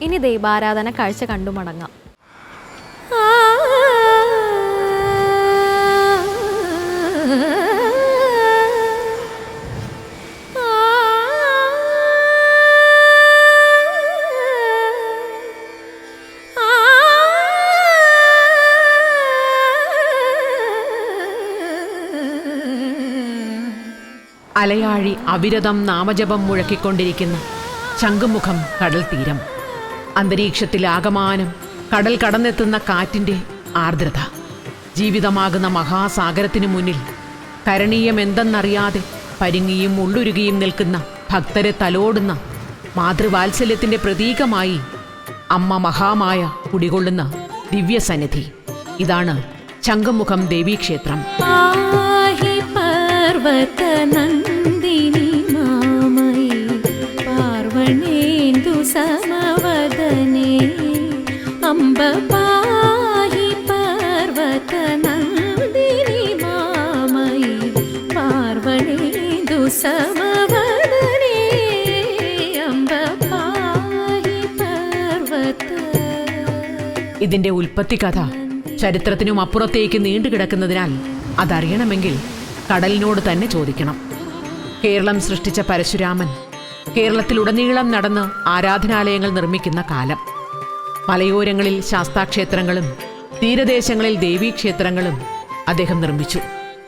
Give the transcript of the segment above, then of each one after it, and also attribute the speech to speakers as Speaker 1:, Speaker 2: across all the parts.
Speaker 1: ഇനി ദൈവാരാധന കാഴ്ച കണ്ടു മടങ്ങാം.
Speaker 2: അലയാഴി അവിരതം നാമജപം മുഴക്കിക്കൊണ്ടിരിക്കുന്ന ശംഖുമുഖം കടൽ തീരം അന്തരീക്ഷത്തിൽ ആകമാനം കടൽ കടന്നെത്തുന്ന കാറ്റിന്റെ ആർദ്രത. ജീവിതമാകുന്ന മഹാസാഗരത്തിനു മുന്നിൽ കരണീയമെന്തെന്നറിയാതെ പരിങ്ങിയും ഉള്ളുരുകിയും നിൽക്കുന്ന ഭക്തരെ തലോടുന്ന മാതൃവാത്സല്യത്തിന്റെ പ്രതീകമായി അമ്മ മഹാമായ കുടികൊള്ളുന്ന ദിവ്യസന്നിധി. ഇതാണ് ചങ്കമുഖം ദേവീക്ഷേത്രം.
Speaker 3: പാഹി
Speaker 2: ഇതിന്റെ ഉൽപ്പത്തി കഥ ചരിത്രത്തിനും അപ്പുറത്തേക്ക് നീണ്ടുകിടക്കുന്നതിനാൽ അതറിയണമെങ്കിൽ കടലിനോട് തന്നെ ചോദിക്കണം. കേരളം സൃഷ്ടിച്ച പരശുരാമൻ കേരളത്തിലുടനീളം നടന്ന് ആരാധനാലയങ്ങൾ നിർമ്മിക്കുന്ന കാലം. മലയോരങ്ങളിൽ ശാസ്താക്ഷേത്രങ്ങളും തീരദേശങ്ങളിൽ ദേവീക്ഷേത്രങ്ങളും അദ്ദേഹം നിർമ്മിച്ചു.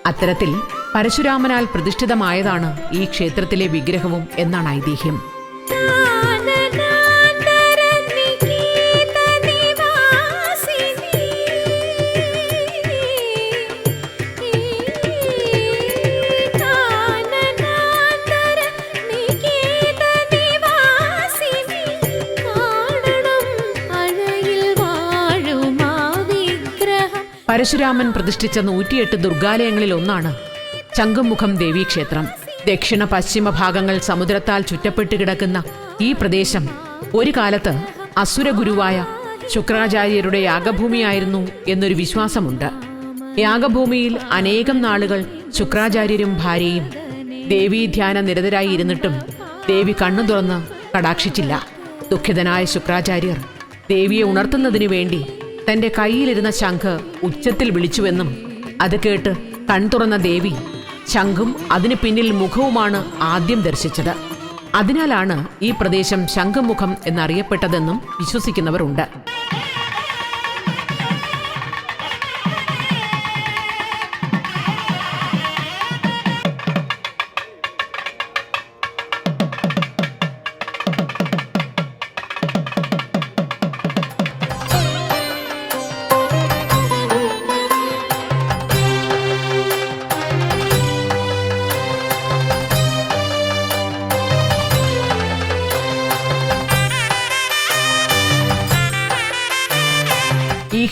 Speaker 2: അത്തരത്തിൽ പരശുരാമനാൽ പ്രതിഷ്ഠിതമായതാണ് ഈ ക്ഷേത്രത്തിലെ വിഗ്രഹവും എന്നാണ് ഐതിഹ്യം. പരശുരാമൻ പ്രതിഷ്ഠിച്ച നൂറ്റിയെട്ട് ദുർഗാലയങ്ങളിൽ ഒന്നാണ് ചങ്കുമുഖം ദേവീക്ഷേത്രം ദക്ഷിണ പശ്ചിമ ഭാഗങ്ങൾ സമുദ്രത്താൽ ചുറ്റപ്പെട്ട് കിടക്കുന്ന ഈ പ്രദേശം ഒരു കാലത്ത് അസുരഗുരുവായ ശുക്രാചാര്യരുടെ യാഗഭൂമിയായിരുന്നു എന്നൊരു വിശ്വാസമുണ്ട്. യാഗഭൂമിയിൽ അനേകം നാളുകൾ ശുക്രാചാര്യരും ഭാര്യയും ദേവീധ്യാന നിരതരായി ഇരുന്നിട്ടും ദേവി കണ്ണു തുറന്ന് കടാക്ഷിച്ചില്ല. ദുഃഖിതനായ ശുക്രാചാര്യർ ദേവിയെ ഉണർത്തുന്നതിനു വേണ്ടി തന്റെ കയ്യിലിരുന്ന ശംഖ് ഉച്ചത്തിൽ വിളിച്ചുവെന്നും അത് കേട്ട് കൺതുറന്ന ദേവി ശംഖും അതിനു പിന്നിൽ മുഖവുമാണ് ആദ്യം ദർശിച്ചത്. അതിനാലാണ് ഈ പ്രദേശം ശംഖുമുഖം എന്നറിയപ്പെട്ടതെന്നും വിശ്വസിക്കുന്നവരുണ്ട്.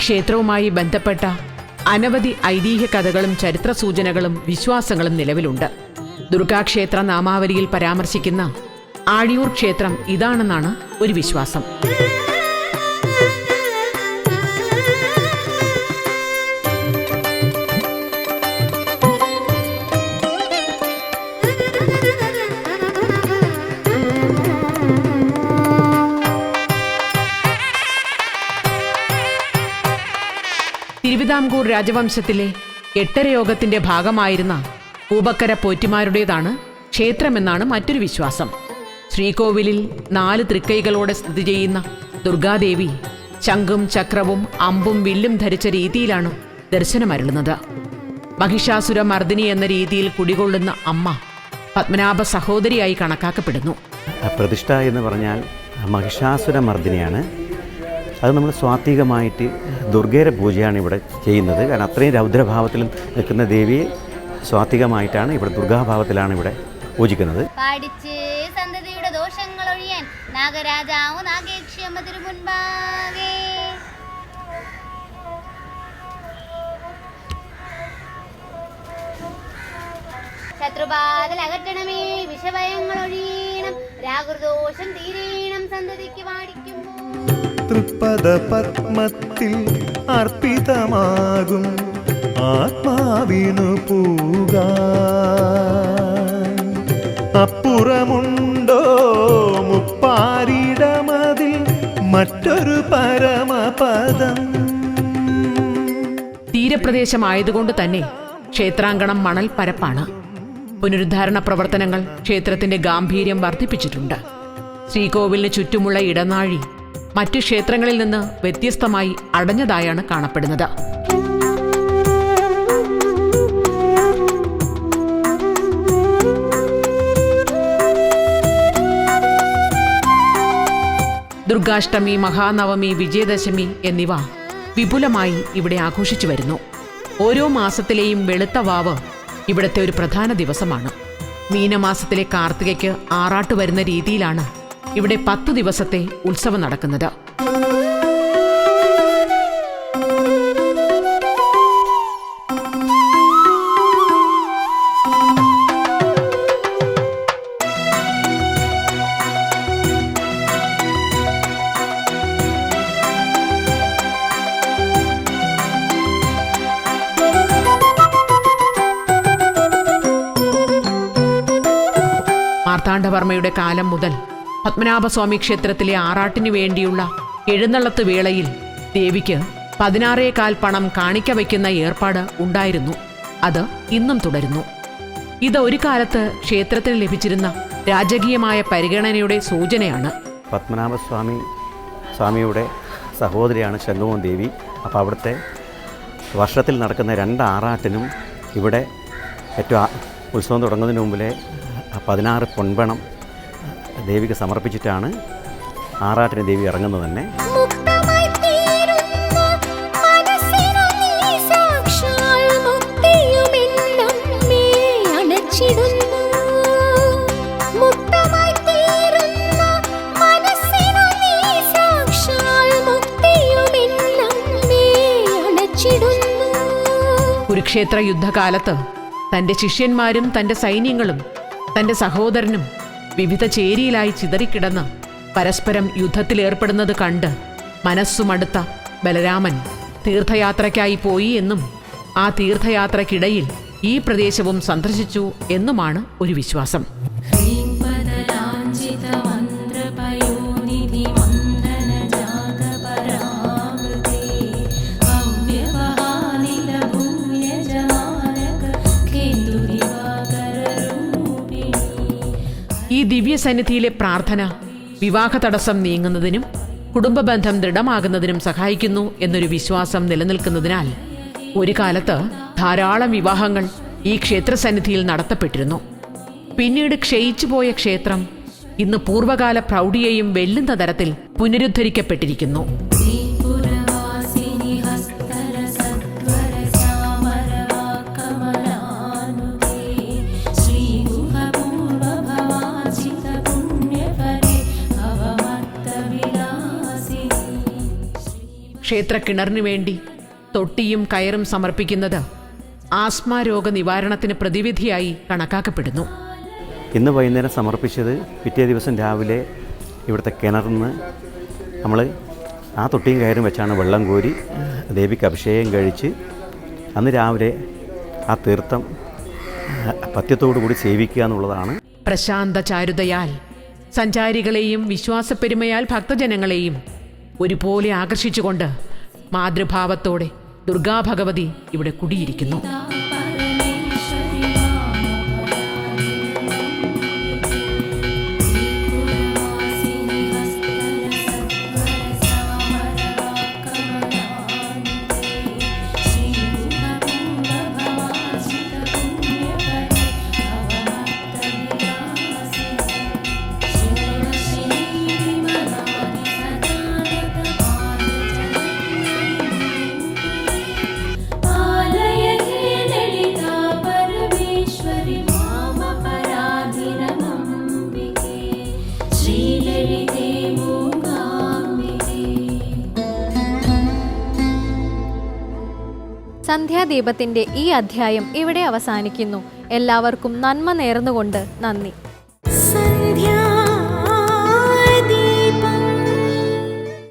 Speaker 2: ക്ഷേത്രവുമായി ബന്ധപ്പെട്ട അനവധി ഐതിഹ്യ കഥകളും ചരിത്ര സൂചനകളും വിശ്വാസങ്ങളും നിലവിലുണ്ട്. ദുർഗാക്ഷേത്ര നാമാവലിയിൽ പരാമർശിക്കുന്ന ആഴിയൂർ ക്ഷേത്രം ഇതാണെന്നാണ് ഒരു വിശ്വാസം. തിരുവിതാംകൂർ രാജവംശത്തിലെ എട്ടരയോഗത്തിന്റെ ഭാഗമായിരുന്ന പൂബക്കര പോറ്റിമാരുടേതാണ് ക്ഷേത്രമെന്നാണ് മറ്റൊരു വിശ്വാസം. ശ്രീകോവിലിൽ നാല് തൃക്കൈകളോടെ സ്ഥിതി ചെയ്യുന്ന ദുർഗാദേവി ശംഖും ചക്രവും അമ്പും വില്ലും ധരിച്ച രീതിയിലാണ് ദർശനമരുളുന്നത്. മഹിഷാസുര മർദിനി എന്ന രീതിയിൽ കുടികൊള്ളുന്ന അമ്മ പത്മനാഭ സഹോദരിയായി കണക്കാക്കപ്പെടുന്നു.
Speaker 4: പ്രതിഷ്ഠ എന്ന് പറഞ്ഞാൽ മഹിഷാസുര മർദിനിയാണ്. അത് നമ്മൾ സ്വാത്വികമായിട്ട് ദുർഗയുടെ പൂജയാണ് ഇവിടെ ചെയ്യുന്നത്. കാരണം അത്രയും രൗദ്രഭാവത്തിൽ നിൽക്കുന്ന ദേവിയെ സ്വാത്വികമായിട്ടാണ് ഇവിടെ ദുർഗാഭാവത്തിലാണ് ഇവിടെ പൂജിക്കുന്നത്.
Speaker 5: പാടിച്ച് സന്തതിയുടെ ദോഷങ്ങൾ ഒഴിയാൻ തിരുമുൻപാകെ അകറ്റണമേ വിഷഭയങ്ങൾ ഒഴിയണം രാഗൃദോഷം തീരേണം സന്തതിക്ക് പാടിക്കുമ്പോൾ
Speaker 6: തൃപ്പദ പത്മത്തിൽ അർപ്പിതമാകും. ആത്മാവിനു പൂക അപ്പുറമുണ്ടോ മുപ്പാരിടമതിൽ മറ്റൊരു പരമപദം?
Speaker 2: തീരപ്രദേശമായതുകൊണ്ട് തന്നെ ക്ഷേത്രാങ്കണം മണൽ പരപ്പാണ്. പുനരുദ്ധാരണ പ്രവർത്തനങ്ങൾ ക്ഷേത്രത്തിന്റെ ഗാംഭീര്യം വർദ്ധിപ്പിച്ചിട്ടുണ്ട്. ശ്രീകോവിലിന് ചുറ്റുമുള്ള ഇടനാഴി മറ്റു ക്ഷേത്രങ്ങളിൽ നിന്ന് വ്യത്യസ്തമായി അടഞ്ഞതായാണ് കാണപ്പെടുന്നത്. ദുർഗാഷ്ടമി മഹാനവമി വിജയദശമി എന്നിവ വിപുലമായി ഇവിടെ ആഘോഷിച്ചു വരുന്നു. ഓരോ മാസത്തിലെയും വെളുത്ത വാവ് ഇവിടുത്തെ ഒരു പ്രധാന ദിവസമാണ്. മീനമാസത്തിലെ കാർത്തികയ്ക്ക് ആറാട്ട് വരുന്ന രീതിയിലാണ് ഇവിടെ പത്തു ദിവസത്തെ ഉത്സവം നടക്കുന്നത്. മാർത്താണ്ഡവർമ്മയുടെ കാലം മുതൽ പത്മനാഭസ്വാമി ക്ഷേത്രത്തിലെ ആറാട്ടിനു വേണ്ടിയുള്ള എഴുന്നള്ളത്ത് വേളയിൽ ദേവിക്ക് പതിനാറേകാൽ പണം കാണിക്ക വയ്ക്കുന്ന ഏർപ്പാട് ഉണ്ടായിരുന്നു. അത് ഇന്നും തുടരുന്നു. ഇത് ഒരു കാലത്ത് ക്ഷേത്രത്തിന് ലഭിച്ചിരുന്ന രാജകീയമായ പരിഗണനയുടെ സൂചനയാണ്.
Speaker 4: പത്മനാഭസ്വാമി സ്വാമിയുടെ സഹോദരിയാണ് ശംഖുമോൻ ദേവി. അപ്പോൾ അവിടുത്തെ വർഷത്തിൽ നടക്കുന്ന രണ്ട് ആറാട്ടിനും ഇവിടെ ഏറ്റവും ഉത്സവം തുടങ്ങുന്നതിന് മുമ്പിലെ പതിനാറ് പൊൻപണം ദേവിക്ക് സമർപ്പിച്ചിട്ടാണ് ആറാട്ടിന് ദേവി ഇറങ്ങുന്നത് തന്നെ.
Speaker 3: മുക്തമായി തീരുന്ന. മനസ്സിനു നീ സാക്ഷാൽ മുക്തിയുമെന്നമ്മേ മുക്തമായി തീരുന്ന. മനസ്സിനു നീ സാക്ഷാൽ മുക്തിയുമെന്നമ്മേ അണച്ചിടുന്നു.
Speaker 2: കുരുക്ഷേത്ര യുദ്ധകാലത്ത് തന്റെ ശിഷ്യന്മാരും തന്റെ സൈന്യങ്ങളും തന്റെ സഹോദരനും വിവിധ ചേരിയിലായി ചിതറിക്കിടന്ന് പരസ്പരം യുദ്ധത്തിലേർപ്പെടുന്നത് കണ്ട് മനസ്സുമടുത്ത ബലരാമൻ തീർത്ഥയാത്രയ്ക്കായി പോയി എന്നും ആ തീർത്ഥയാത്രയ്ക്കിടയിൽ ഈ പ്രദേശവും സന്ദർശിച്ചു എന്നുമാണ് ഒരു വിശ്വാസം. ഈ ദിവ്യ ദിവ്യസന്നിധിയിലെ പ്രാർത്ഥന വിവാഹ തടസ്സം നീങ്ങുന്നതിനും കുടുംബ ബന്ധം ദൃഢമാകുന്നതിനും സഹായിക്കുന്നു എന്നൊരു വിശ്വാസം നിലനിൽക്കുന്നതിനാൽ ഒരു കാലത്ത് ധാരാളം വിവാഹങ്ങൾ ഈ ക്ഷേത്രസന്നിധിയിൽ നടത്തപ്പെട്ടിരുന്നു. പിന്നീട് ക്ഷയിച്ചുപോയ ക്ഷേത്രം ഇന്ന് പൂർവകാല പ്രൗഢിയെയും വെല്ലുന്ന തരത്തിൽ പുനരുദ്ധരിക്കപ്പെട്ടിരിക്കുന്നു. ക്ഷേത്രക്കിണറിനു വേണ്ടി തൊട്ടിയും കയറും സമർപ്പിക്കുന്നത് ആസ്മാരോഗ നിവാരണത്തിന് പ്രതിവിധിയായി കണക്കാക്കപ്പെടുന്നു.
Speaker 4: ഇന്ന് വൈകുന്നേരം സമർപ്പിച്ചത് പിറ്റേ ദിവസം രാവിലെ ഇവിടുത്തെ കിണറിൽ നിന്ന് നമ്മൾ ആ തൊട്ടിയും കയറും വെച്ചാണ് വെള്ളം കോരി ദേവിക്ക് അഭിഷേകം കഴിച്ച് അന്ന് രാവിലെ ആ തീർത്ഥം പത്യത്തോടു കൂടി സേവിക്കുക എന്നുള്ളതാണ്.
Speaker 2: പ്രശാന്ത ചാരുതയാൽ സഞ്ചാരികളെയും വിശ്വാസപ്പെരുമയാൽ ഭക്തജനങ്ങളെയും ഒരുപോലെ ആകർഷിച്ചുകൊണ്ട് മാതൃഭാവത്തോടെ ദുർഗാഭഗവതി ഇവിടെ കുടിയിരിക്കുന്നു.
Speaker 1: സന്ധ്യാദീപത്തിന്റെ ഈ അധ്യായം ഇവിടെ അവസാനിക്കുന്നു. എല്ലാവർക്കും നന്മ നേർന്നുകൊണ്ട് നന്ദി.